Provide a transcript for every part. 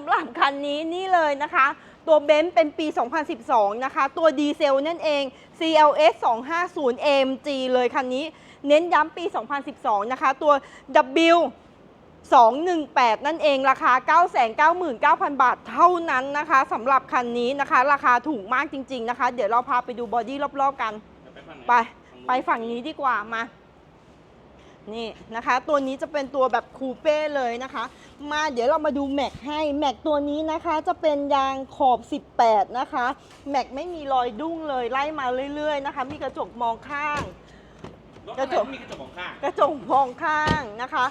ำหรับคันนี้นี่เลยนะคะ ตัวเบนซ์เป็นปี 2012 นะคะ ตัวดีเซลนั่นเอง CLS 250 AMG เลยคันนี้ เน้นย้ำปี 2012 นะคะ ตัว W 218 นั่นเองราคา 999,000 บาทเท่านั้นนะคะสำหรับคันนี้นะคะ ราคาถูกมากจริง ๆ นะคะ เดี๋ยวเราพาไปดูบอดี้รอบ ๆ กัน ไป ไปฝั่งนี้ดีกว่ามา นี่นะคะ ตัวนี้จะเป็นตัวแบบคูเป้เลยนะคะ มาเดี๋ยวเรามาดูแม็กให้แม็กตัวนี้นะคะจะเป็นยางขอบ 18 นะคะแม็กไม่มีรอยดุ้งเลยไล่มาเรื่อย ๆ นะคะ มีกระจกมองข้าง กระจกมีกระจกของข้าง กระจกมองข้างนะคะ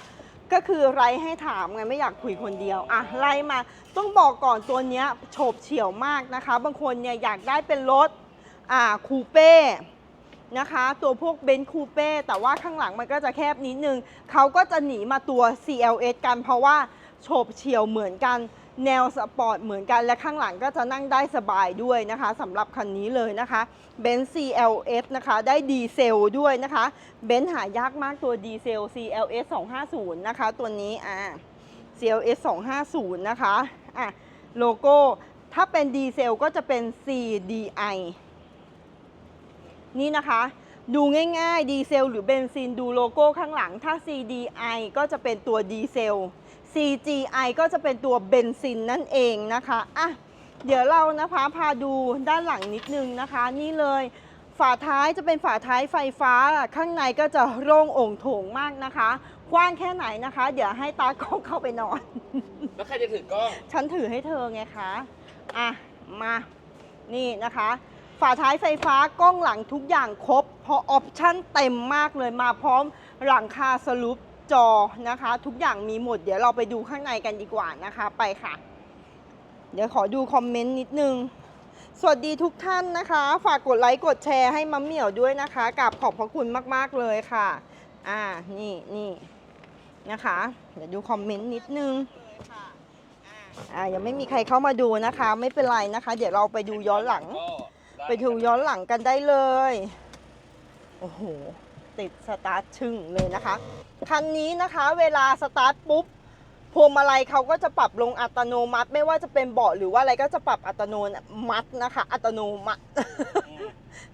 ก็คือไรให้ถามไงไม่อยากคุยคนเดียวอะไล่มาต้องบอกก่อนตัวเนี้ยโฉบเฉี่ยวมากนะคะ บางคนเนี่ยอยากได้เป็นรถอ่าคูเป้ นะคะ ตัวพวกเบนซ์คูเป้แต่ว่าข้างหลังมันก็จะแคบนิดนึงเขาก็จะหนีมาตัว CLS กันเพราะว่าโฉบเฉี่ยวเหมือนกัน แนวสปอร์ตเหมือนกันและข้างหลังก็จะนั่งได้สบายด้วยนะคะสำหรับคันนี้เลยนะคะเบนซ์ CLS นะคะ ได้ดีเซลด้วยนะคะเบนซ์หายากมากตัวดีเซล CLS 250 นะคะ ตัวนี้อ่า CLS 250 นะคะอะโลโก้ถ้าเป็นดีเซลก็จะเป็น CDI นี่นะคะ ดูง่ายๆ ดีเซลหรือเบนซินดูโลโก้ข้างหลัง ถ้า CDI ก็จะเป็นตัวดีเซล CGI ก็จะเป็นตัวเบนซินนั่นเองนะคะอะเดี๋ยวเรานะคะพาดูด้านหลังนิดนึงนะคะ นี่เลยฝาท้ายจะเป็นฝาท้ายไฟฟ้าข้างในก็จะโล่งโอ่งโถงมากนะคะกว้างแค่ไหนนะคะ เดี๋ยวให้ตากล้องเข้าไปนอน แล้วใครจะถือกล้อง ฉันถือให้เธอไงคะ อะ มา นี่นะคะ ฝาท้ายไฟฟ้ากล้องหลังทุกอย่างครบ เพราะออปชั่นเต็มมากเลยมาพร้อมหลังคาสลุปจอนะคะ ทุกอย่างมีหมด เดี๋ยวเราไปดูข้างในกันดีกว่านะคะไปค่ะ เดี๋ยวขอดูคอมเมนต์นิดนึง สวัสดีทุกท่านนะคะ ฝากกดไลค์กดแชร์ให้มัมเหมี่ยวด้วยนะคะกับขอบพระคุณมาก ๆ เลยค่ะ อ่านี่นี่นะคะ เดี๋ยวดูคอมเมนต์นิดนึงอ่ายังไม่มีใครเข้ามาดูนะคะ ไม่เป็นไรนะคะ เดี๋ยวเราไปดูย้อนหลัง ไปดูย้อนหลังกันได้เลย โอ้โห ติดสตาร์ทชึ่งเลยนะคะ คันนี้นะคะเวลาสตาร์ทปุ๊บพวงมาลัยเขาก็จะปรับลงอัตโนมัติ ไม่ว่าจะเป็นเบาะหรือว่าอะไรก็จะปรับอัตโนมัตินะคะ อัตโนมัติ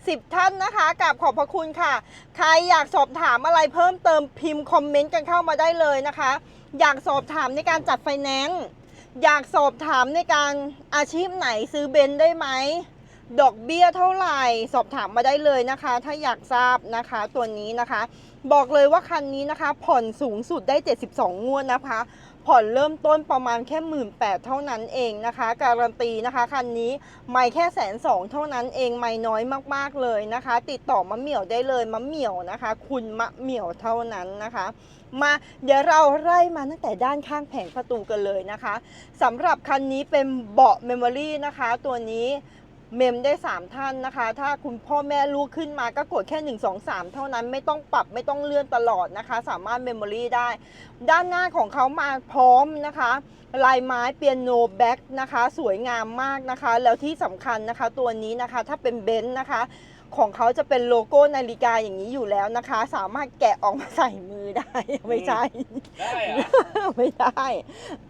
สิบท่านนะคะกับขอบพระคุณค่ะ ใครอยากสอบถามอะไรเพิ่มเติมพิมพ์คอมเมนต์กันเข้ามาได้เลยนะคะ อยากสอบถามในการจัดไฟแนนซ์อยากสอบถามในการอาชีพไหนซื้อเบนซ์ได้ไหม ดอกเบี้ยเท่าไหร่ สอบถามมาได้เลยนะคะ ถ้าอยากทราบนะคะตัวนี้นะคะ บอกเลยว่าคันนี้นะคะ ผ่อนสูงสุดได้ 72 งวดนะคะ ผ่อนเริ่มต้นประมาณแค่หมื่นแปดเท่านั้นเองนะคะ การันตีนะคะคันนี้ไม่แค่แสนสองเท่านั้นเองไม่น้อยมากๆเลยนะคะ ติดต่อมะเหมี่ยวได้เลยมะเหมี่ยวนะคะ คุณมะเหมี่ยวเท่านั้นนะคะ มาเดี๋ยวเราไล่มาตั้งแต่ด้านข้างแผงประตูกันเลยนะคะสำหรับคันนี้เป็นเบาะเมมโมรี่นะคะ ตัวนี้ เมมได้ 3 ท่านนะคะ ถ้าคุณพ่อแม่ลูกขึ้นมาก็กดแค่ 1 2 3 เท่านั้นไม่ต้องปรับไม่ต้องเลื่อนตลอดนะคะ สามารถเมมโมรี่ได้ ด้านหน้าของเขามาพร้อมนะคะ ลายไม้เปียโนแบ็กนะคะ สวยงามมากนะคะ แล้วที่สำคัญนะคะตัวนี้นะคะถ้าเป็นเบนซ์นะคะ ของเขาจะเป็นโลโก้นาฬิกาอย่างนี้อยู่แล้วนะคะ สามารถแกะออกมาใส่มือได้ ไม่ใช่ ได้เหรอ ไม่ได้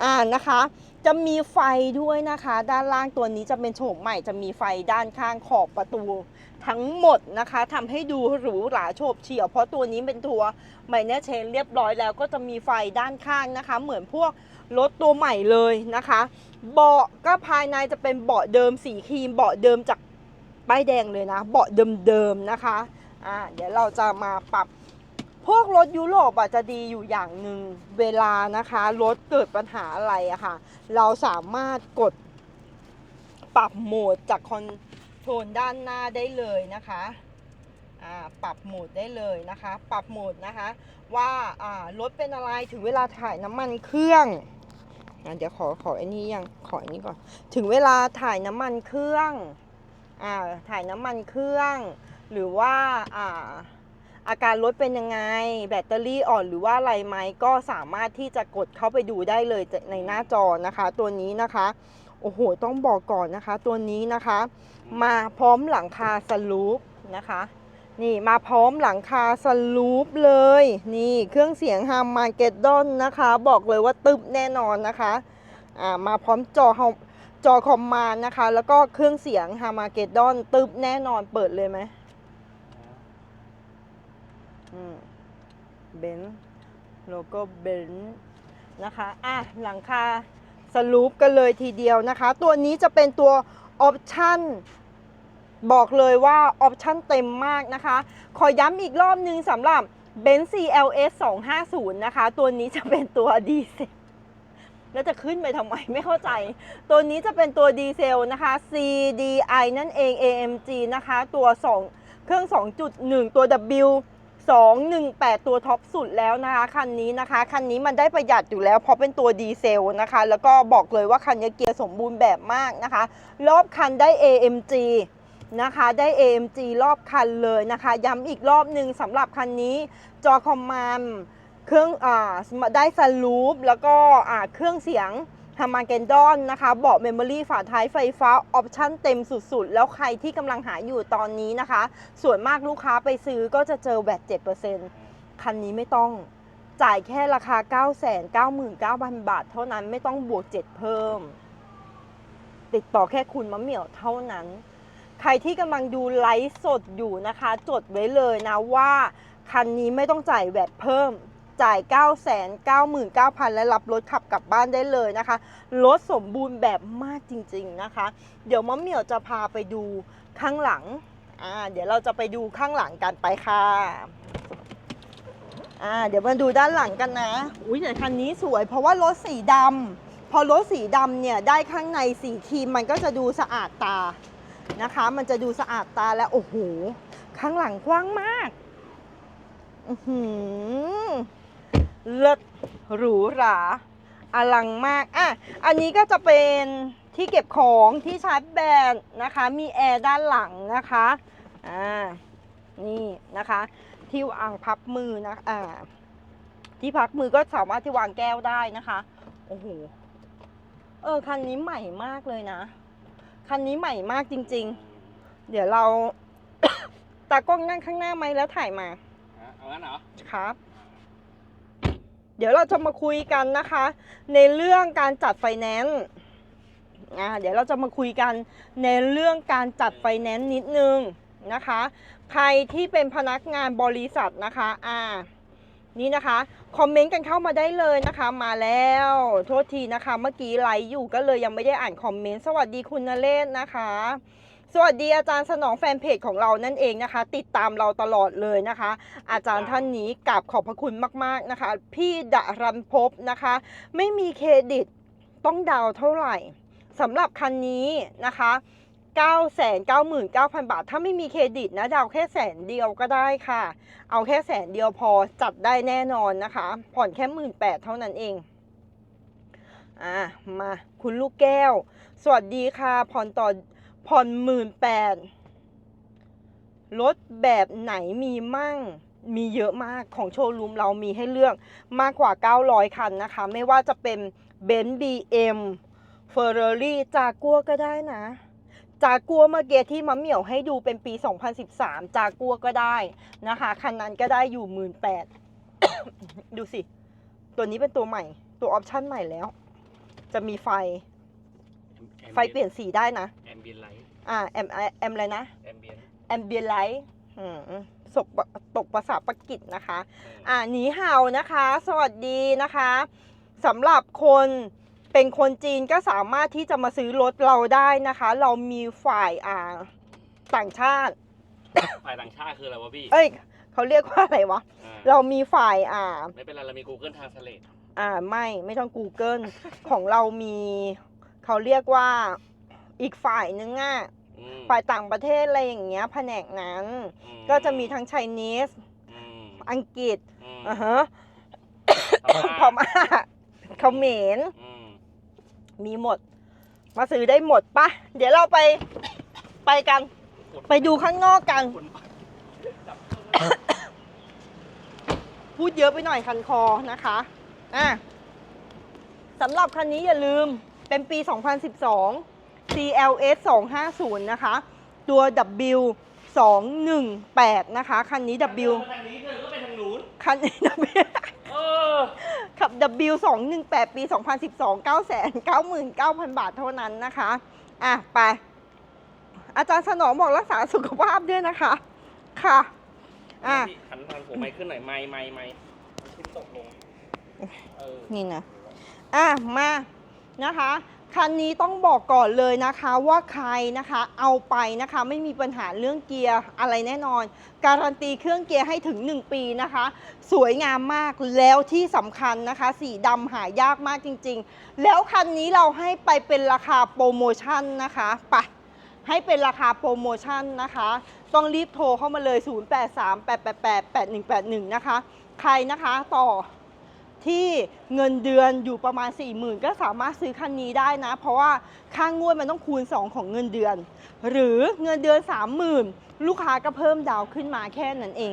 อ่านะคะ จะมีไฟด้วยนะคะ ด้านล่างตัวนี้จะเป็นโฉมใหม่จะมีไฟด้านข้างขอบประตู ทั้งหมดนะคะทำให้ดูหรูหราโฉบเฉี่ยว เพราะตัวนี้เป็นตัวใหม่เนเชนเรียบร้อยแล้วก็จะมีไฟด้านข้างนะคะ เหมือนพวกรถตัวใหม่เลยนะคะ เบาะก็ภายในจะเป็นเบาะเดิมสีครีมเบาะเดิมจาก ป้ายแดงเลยนะ เบาะเดิมๆนะคะอ่าเดี๋ยวเราจะมาปรับพวกรถยุโรปอะจะดีอยู่อย่างหนึ่งเวลานะคะรถเกิดปัญหาอะไรอะค่ะ เราสามารถกดปรับโหมดจากคอนโทรลด้านหน้าได้เลยนะคะปรับโหมดได้เลยนะคะ ปรับโหมดนะคะ ว่ารถเป็นอะไรถึงเวลาถ่ายน้ำมันเครื่องอเดี๋ยวขอขอไอ้นี่ยังขอไอ้นี่ก่อน ถึงเวลาถ่ายน้ำมันเครื่อง ถ่ายน้ำมันเครื่อง หรือว่าอ่าอาการรถเป็นยังไง แบตเตอรี่อ่อนหรือว่าอะไรไหมก็สามารถที่จะกดเข้าไปดูได้เลยในหน้าจอนะคะ ตัวนี้นะคะโอ้โหต้องบอกก่อนนะคะ ตัวนี้นะคะ มาพร้อมหลังคาสลูปนะคะ นี่มาพร้อมหลังคาสลูปเลย นี่เครื่องเสียงฮามมาเกดดอนนะคะ บอกเลยว่าตึบแน่นอนนะคะอ่ามาพร้อมจอ จอคอมมานด์นะคะ แล้วก็เครื่องเสียงฮามาเกดดอนตึบแน่นอนเปิดเลยไหมเบนโลโก้เบนนะคะ อะ หลังคาสลูปกันเลยทีเดียวนะคะ ตัวนี้จะเป็นตัวออปชั่นบอกเลยว่าออปชั่นเต็มมากนะคะ ขอย้ำอีกรอบนึงสำหรับ b e n z CLS 250 นะคะ ตัวนี้จะเป็นตัวดีเซล แล้วจะขึ้นไปทำไมไม่เข้าใจ ตัวนี้จะเป็นตัวดีเซลนะคะ CDI นั่นเอง AMG นะคะ ตัว 2 เครื่อง 2.1 ตัว W 218 ตัวท็อปสุดแล้วนะคะคันนี้นะคะคันนี้มันได้ประหยัดอยู่แล้วเพราะเป็นตัวดีเซลนะคะ แล้วก็บอกเลยว่าคันนี้เกียร์สมบูรณ์แบบมากนะคะ รอบคันได้ AMG นะคะได้ AMG รอบคันเลยนะคะ ย้ำอีกรอบหนึ่งสำหรับคันนี้จอคอมมานด์ เครื่องอได้ซันลูปแล้วก็เครื่องเสียงฮามาเกนดอนนะคะเบาะเมมโมรี่ฝาท้ายไฟฟ้า ออปชั่นเต็มสุดๆ แล้วใครที่กำลังหาอยู่ตอนนี้นะคะ ส่วนมากลูกค้าไปซื้อก็จะเจอแบต7%คันนี้ไม่ต้องจ่ายแค่ราคา 999,000 บาท เท่านั้นไม่ต้องบวก 7 เพิ่ม ติดต่อแค่คุณมะเหมี่ยวเท่านั้น ใครที่กำลังดูไลฟ์สดอยู่นะคะ จดไว้เลยนะว่า คันนี้ไม่ต้องจ่ายแวดเพิ่ม จ่าย 9 9 9 9 0 0 และรับรถขับกลับบ้านได้เลยนะคะ รถสมบูรณ์แบบมากจริงๆนะคะ เดี๋ยวมะเหมียวจะพาไปดูข้างหลัง อ่า เดี๋ยวเราจะไปดูข้างหลังกันไปค่ะ อ่า เดี๋ยวมาดูด้านหลังกันนะ อุ้ยแต่คันนี้สวย เพราะว่ารถสีดำ พอรถสีดำเนี่ยได้ข้างในสีครีมมันก็จะดูสะอาดตา นะคะ มันจะดูสะอาดตาและโอ้โห ข้างหลังกว้างมาก อือหือ เลิศหรูหราอลังมากอะอันนี้ก็จะเป็นที่เก็บของที่ชาร์จแบตนะคะ มีแอร์ด้านหลังนะคะอ่านี่นะคะ ที่วางพับมือนะอ่าที่พักมือก็สามารถที่วางแก้วได้นะคะโอ้โหเออคันนี้ใหม่มากเลยนะ คันนี้ใหม่มากจริง ๆ เดี๋ยวเรา ตากล้องนั่งข้างหน้าไหมแล้วถ่ายมาอะเอางั้นเหรอครับเดี๋ยวเราจะมาคุยกันนะคะ ในเรื่องการจัดไฟแนนซ์อ่าเดี๋ยวเราจะมาคุยกันในเรื่องการจัดไฟแนนซ์นิดนึงนะคะ ใครที่เป็นพนักงานบริษัทนะคะอ่านี่นะคะ คอมเมนต์กันเข้ามาได้เลยนะคะ มาแล้ว โทษทีนะคะ เมื่อกี้ไลฟ์อยู่ก็เลยยังไม่ได้อ่านคอมเมนต์ สวัสดีคุณนเรศนะคะ สวัสดีอาจารย์สนองแฟนเพจของเรานั่นเองนะคะ ติดตามเราตลอดเลยนะคะ อาจารย์ท่านนี้กราบขอบพระคุณมาก ๆนะคะ พี่ดรันพบนะคะ ไม่มีเครดิตต้องดาวเท่าไหร่สำหรับคันนี้นะคะ999,000 บาท ถ้าไม่มีเครดิตนะดาวแค่แสนเดียวก็ได้ค่ะ เอาแค่แสนเดียวพอจัดได้แน่นอนนะคะ ผ่อนแค่หมื่นแปดเท่านั้นเอง อะมาคุณลูกแก้ว สวัสดีค่ะ ผ่อนต่อ ผ่อนหมื่นแปดรถแบบไหนมีมั่งมีเยอะมากของโชว์รูมเรามีให้เลือกมากกว่า 900 คันนะคะ ไม่ว่าจะเป็นเบนซ์บีเอ็มเฟอร์รารี่จากัวก็ได้นะ จากัวเมื่อกี้ที่มะเหมี่ยวให้ดูเป็นปี 2013 จากัวก็ได้นะคะ คันนั้นก็ได้อยู่หมื่นแปดดูสิ ตัวนี้เป็นตัวใหม่ ตัวออปชั่นใหม่แล้ว จะมีไฟ ไฟเปลี่ยนสีได้นะแอม เบียนไลท์อ่าแอมแอมอะไรนะแอมเบียนแอมเบียไลท์สกตกภาษาปากิจนะคะ อ่าหนีเห่านะคะ สวัสดีนะคะสำหรับคนเป็นคนจีนก็สามารถที่จะมาซื้อรถเราได้นะคะ เรามีฝ่ายอ่าต่างชาติ ฝ่ายต่างชาติคืออะไรวะพี่ เอ้ยเขาเรียกว่าอะไรวะอ่าเรามีฝ่ายอ่า ไม่เป็นไร เรามี Google Translate อ่าไม่ไม่ต้อง Google ของเรามีเขาเรียกว่า อีกฝ่ายนึงอะอืมฝ่ายต่างประเทศอะไรอย่างเงี้ยแผนกนั้น อืก็จะมีทั้งไชนีสอืมอังกฤษอืม อ่าฮะพพม่าเขมรอืมมีหมด มาซื้อได้หมดปะเดี๋ยวเราไปไปกัน ไปดูข้างนอกกัน คนพูดเยอะไปหน่อยคันคอนะคะ อะสำหรับคันนี้อย่าลืมเป็นปี 2012 CLS 250 นะคะ ตัว W 218 นะคะ คันนี้ W ทางนี้เธอก็ไปทางนู้นคันนี้ W เอเออขับ W218 ปี 2012 999,000 บาทเท่านั้นนะคะ อะ ไป อาจารย์สนองบอกรักษาสุขภาพด้วยนะคะ ค่ะ อะ พี่หันทางผมไม้ขึ้นหน่อยไม้ไม้ไม้ขึ้นตกลงเออ นี่นะ อะ มา นะคะ คันนี้ต้องบอกก่อนเลยนะคะว่าใครนะคะเอาไปนะคะไม่มีปัญหาเรื่องเกียร์อะไรแน่นอน การันตีเครื่องเกียร์ให้ถึง 1 ปีนะคะ สวยงามมากแล้วที่สำคัญนะคะ สีดำหายากมากจริง ๆ แล้วคันนี้เราให้ไปเป็นราคาโปรโมชั่นนะคะไปให้เป็นราคาโปรโมชั่นนะคะ ต้องรีบโทรเข้ามาเลย 0838888181 นะคะ ใครนะคะต่อ ที่เงินเดือนอยู่ประมาณ 4 0,000 ก็สามารถซื้อคันนี้ได้นะ เพราะว่าค่างวดมันต้องคูณ 2 ของเงินเดือน หรือเงินเดือน 30,000 ลูกค้าก็เพิ่มดาวขึ้นมาแค่นั้นเอง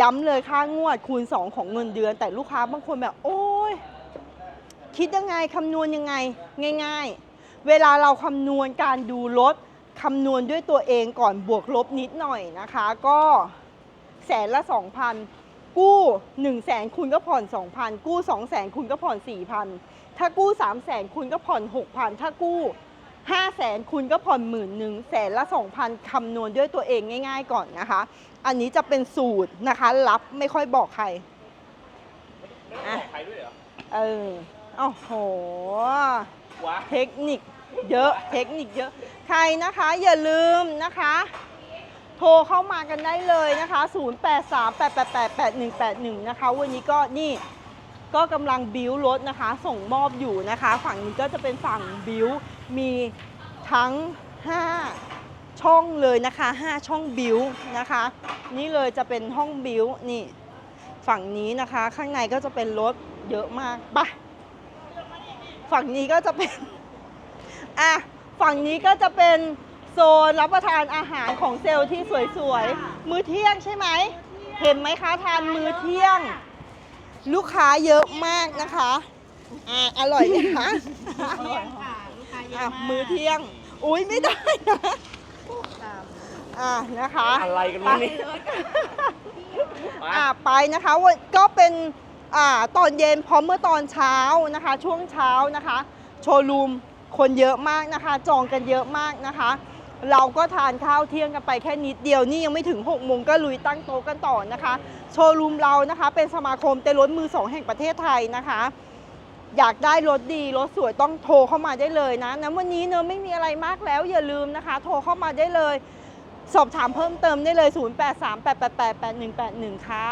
ย้ำเลยค่างวดคูณ 2 ของเงินเดือน แต่ลูกค้าบางคนแบบโอ้ยคิดยังไงคำนวณยังไงง่าย ๆ เวลาเราคำนวณการดูรถคำนวณด้วยตัวเองก่อนบวกลบนิดหน่อยนะคะ ก็แสนละ 2,000 กู้ 1 0 0 0 0แสนคุณก็ผ่อน 2,000 กู้ 2 0 0แสนคุณก็ผ่อน 4,000 ถ้ากู้ 3 0 0แสนคุณก็ผ่อน 6,000 ถ้ากู้ 5 0 0แสนคุณก็ผ่อนหมื่นหนึ่งแสนละ 2,000คำนวณด้วยตัวเองง่าย ๆ ก่อนนะคะ อันนี้จะเป็นสูตรนะคะรับไม่ค่อยบอกใครไม่ต้องบอกใครด้วยเหรอ เออโอ้โหวะเทคนิคเยอะ เทคนิคเยอะ ใครนะคะอย่าลืมนะคะ โทรเข้ามากันได้เลยนะคะ 0838888181 นะคะ วันนี้ก็นี่ก็กำลังบิ้วรถนะคะ ส่งมอบอยู่นะคะ ฝั่งนี้ก็จะเป็นฝั่งบิ้วมีทั้ง 5 ช่องเลยนะคะ 5 ช่องบิ้วนะคะ นี่เลยจะเป็นห้องบิ้วนี่ ฝั่งนี้นะคะ ข้างในก็จะเป็นรถเยอะมากไปฝั่งนี้ก็จะเป็นอะฝั่งนี้ก็จะเป็น ซนรับประทานอาหารของเซลล์ที่สวยๆ มื้อเที่ยงใช่ไหม เห็นไหมคะทานมื้อเที่ยง ลูกค้าเยอะมากนะคะอะอร่อยไหมคะเที่ยงค่ะลูกค้าเยอะอะมากมื้อเที่ยง อุ้ยไม่ได้นะอะนะคะอะไรกันวะนี่ไปอ่าไปนะคะวันก็เป็นอ่าตอนเย็นพร้อมเมื่อตอนเช้านะคะ ช่วงเช้านะคะ โชว์รูมคนเยอะมากนะคะ จองกันเยอะมากนะคะ เราก็ทานข้าวเที่ยงกันไปแค่นิดเดียวนี่ยังไม่ถึง6โมงก็ลุยตั้งโต๊ะกันต่อนะคะ โชว์รูมเรานะคะเป็นสมาคมเต้นรถมือสองแห่งประเทศไทยนะคะ อยากได้รถดีรถสวยต้องโทรเข้ามาได้เลยนะนะวันนี้เนอะไม่มีอะไรมากแล้วอย่าลืมนะคะ โทรเข้ามาได้เลย สอบถามเพิ่มเติมได้เลย 0838888181 ค่ะ